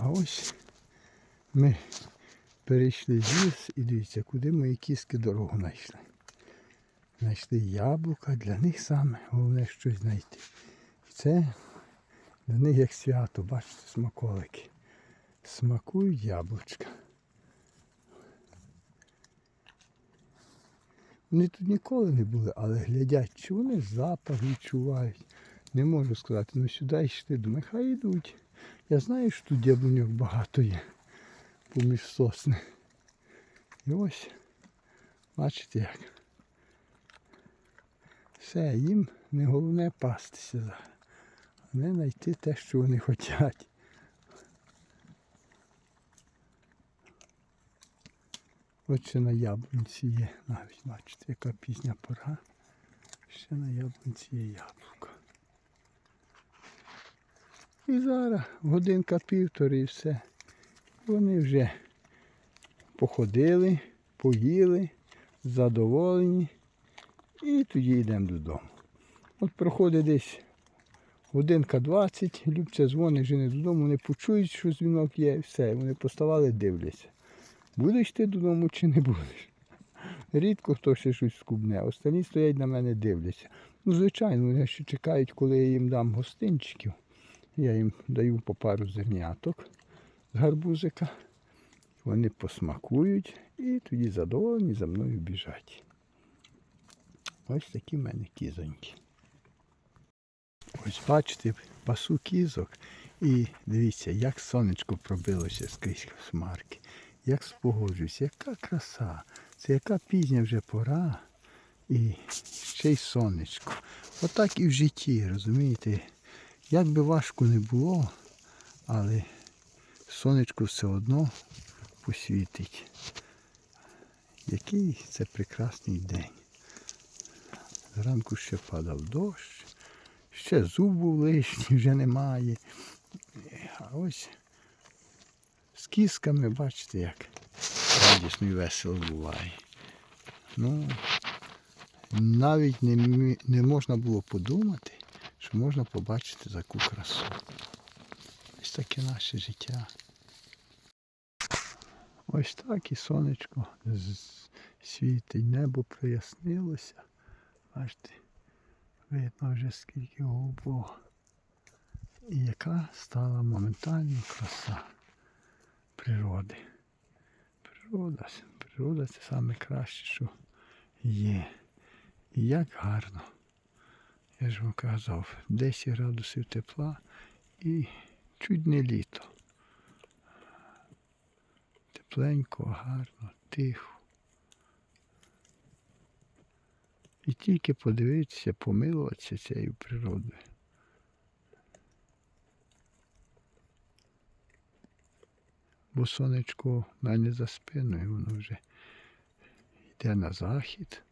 А ось ми перейшли з ліс і дивіться, куди мої кіски дорогу знайшли. Знайшли яблука, для них саме головне щось знайти. Це для них як свято, бачите, смаколики. Смакують яблучка. Вони тут ніколи не були, але глядять, чи вони запах відчувають. Не можу сказати, ну сюди йшли, думаю, хай йдуть. Я знаю, що тут яблуньок багато є поміж сосни. І ось, бачите як. Все, їм не головне пастися зараз. Головне знайти те, що вони хочуть. От ще на яблунці є, навіть бачите, яка пізня пора. Ще на яблунці є яблуко. І зараз годинка півтори і все. Вони вже походили, поїли, задоволені. І тоді йдемо додому. От проходить десь годинка 20, Любця дзвонить, жени додому, вони почують, що дзвінок є, і все, вони поставали, дивляться. Будеш ти додому чи не будеш? Рідко хто ще щось скубне, останні стоять на мене дивляться. Ну, звичайно, вони ще чекають, коли я їм дам гостинчиків. Я їм даю по пару зерняток з гарбузика. Вони посмакують і тоді задоволені за мною біжать. Ось такі в мене кізоньки. Ось бачите, пасу кізок. І дивіться, як сонечко пробилося скрізь смарки. Як спогоджуюсь, яка краса. Це яка пізня вже пора. І ще й сонечко. Отак і в житті, розумієте? Як би важко не було, але сонечко все одно посвітить. Який це прекрасний день. Зранку ще падав дощ, ще зуб був лишній, вже немає. А ось з кісками, бачите, як радісно і весело буває. Ну, навіть не, не можна було подумати, що можна побачити таку красу. Ось таке наше життя. Ось так і сонечко світить, небо прояснилося. Бачите, видно вже скільки голубого. І яка стала моментально краса природи. Природа, природа це саме краще, що є. І як гарно. Я ж вам казав, 10 градусів тепла і чуть не літо. Тепленько, гарно, тихо. І тільки подивитися, помилуватися цією природою. Бо сонечко в мене за спиною, воно вже йде на захід.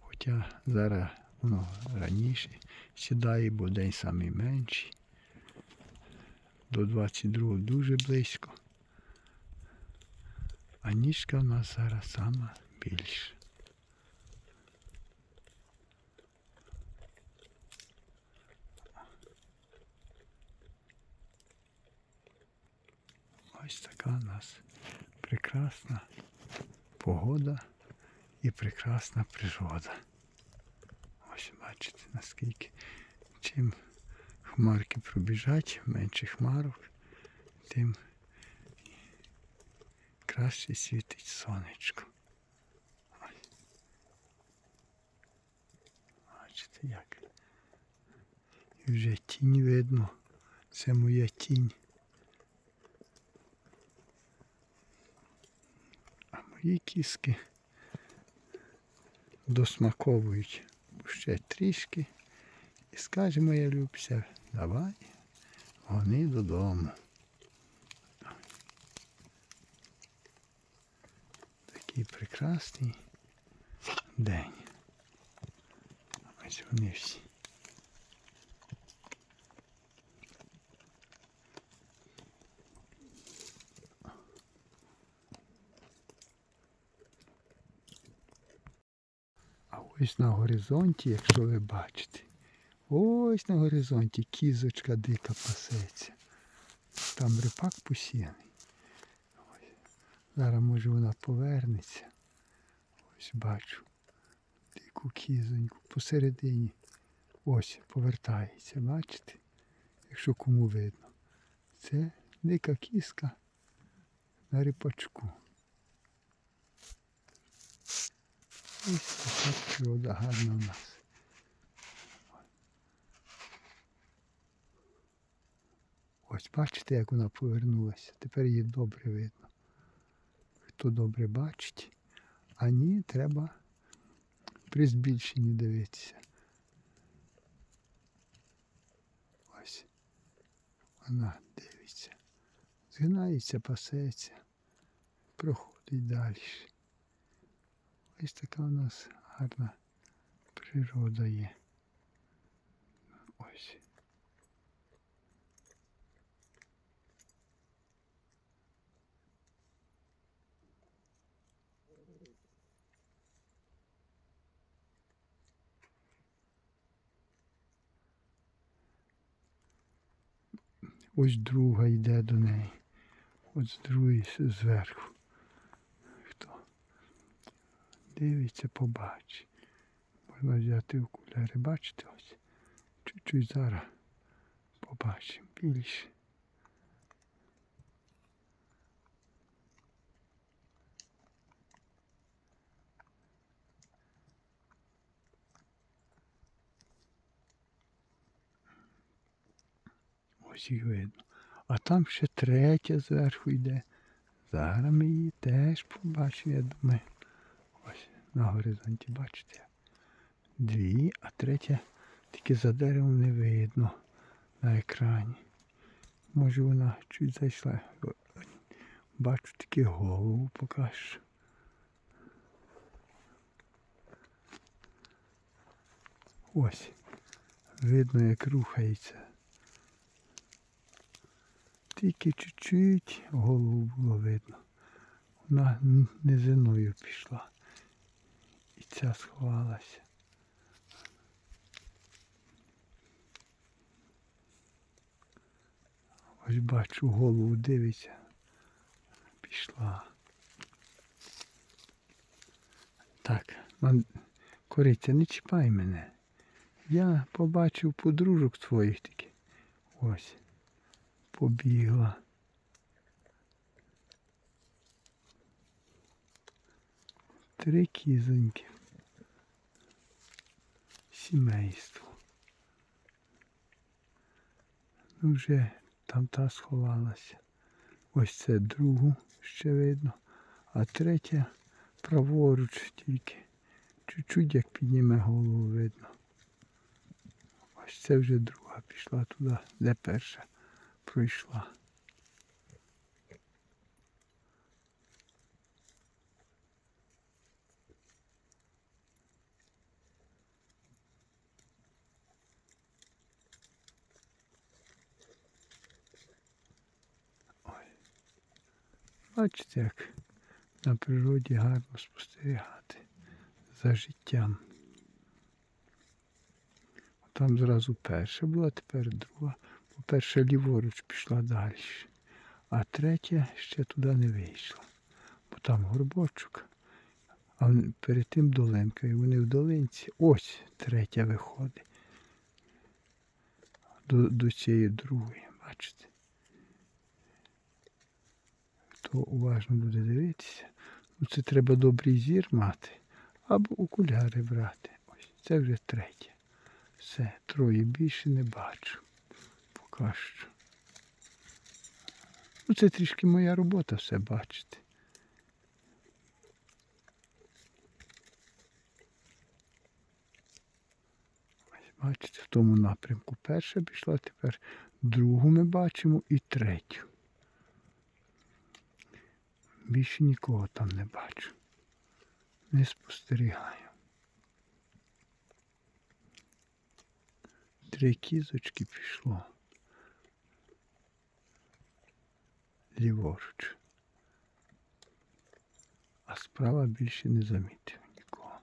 Хоча зараз воно раніше сідає, бо день самий менший. До 22 дуже близько. А ніжка в нас зараз сама більша. Ось така у нас прекрасна погода і прекрасна природа. Бачите, наскільки чим хмарки пробіжать, менше хмарок, тим краще світить сонечко. Бачите як. Вже тінь видно. Це моя тінь. А мої кіски досмаковують ще трішки. І скаже моя Любся, давай, гони додому. Такий прекрасний день. Ось вони всі. А ось на горизонті, якщо ви бачите, ось на горизонті кізочка дика пасеться. там рипак посіяний. Ось. Зараз може вона повернеться. Ось бачу. Дику кізоньку посередині. Ось повертається, бачите? Якщо кому видно. Це дика кіска на рипачку. Ось така природа гарна в нас. Ось бачите, як вона повернулася. Тепер її добре видно. Хто добре бачить, а ні, треба при збільшенні дивитися. Ось. Вона дивиться. Згинається, пасеться, проходить далі. Ось така у нас гарна природа є. Ось. Ось друга йде до неї. От з другої зверху. Хто дивиться, побачить. Можна взяти окуляри. Бачите ось? Чуть-чуть зараз побачимо більше. Ось їх видно. А там ще третя зверху йде. Зараз ми її теж побачимо, я думаю. На горизонті, бачите? Дві, а третя тільки за деревом не видно на екрані. Може вона чуть зайшла. Бачу тільки голову поки що. Ось. Видно, як рухається. Тільки чуть-чуть голову було видно. Вона низиною пішла. І ця сховалася. Ось бачу, голову дивиться. Пішла. Так, кориця, не чіпай мене. Я побачив подружок твоїх тільки. Ось. Побігла. Три кізоньки. Сімейство. Ну вже там та сховалася. Ось це другу ще видно. А третя праворуч тільки. Чуть-чуть як підніме голову видно. Ось це вже друга пішла туди, де перша пройшла. Бачите, як на природі гарно спостерігати за життям. Там зразу перша була, тепер друга. Бо перша ліворуч пішла далі. А третя ще туди не вийшла. Бо там горбочок. А перед тим долинка. І вони в долинці. Ось третя виходить. До, до цієї другої, бачите. Хто уважно буде дивитися, ну це треба добрий зір мати. Або окуляри брати. Ось це вже третя. Все, троє більше не бачу. Поки що. Ну, це трішки моя робота все бачити. Ось бачите, в тому напрямку перша пішла, тепер другу ми бачимо і третю. Більше нікого там не бачу. Не спостерігаю. Три кізочки пішло. Ліворуч. А справа більше не замітив нікого.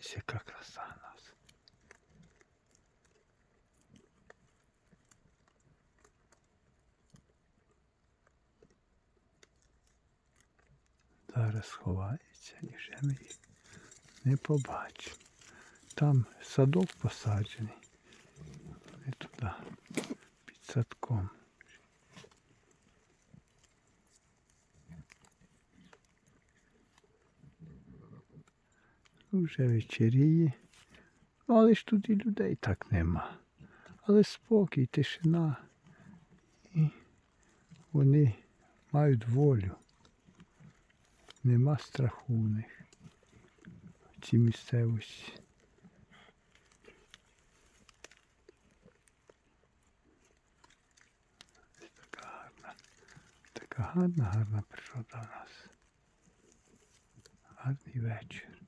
Ось яка краса в нас. Сховається і вже ми їх не побачимо. Там садок посаджений. І туди, під садком. Вже вечеріє. Ну, але ж тут і людей так нема. Але спокій, тишина. І вони мають волю. Нема страху у них в цій місцевості. Така гарна, така гарна, гарна природа у нас. Гарний вечір.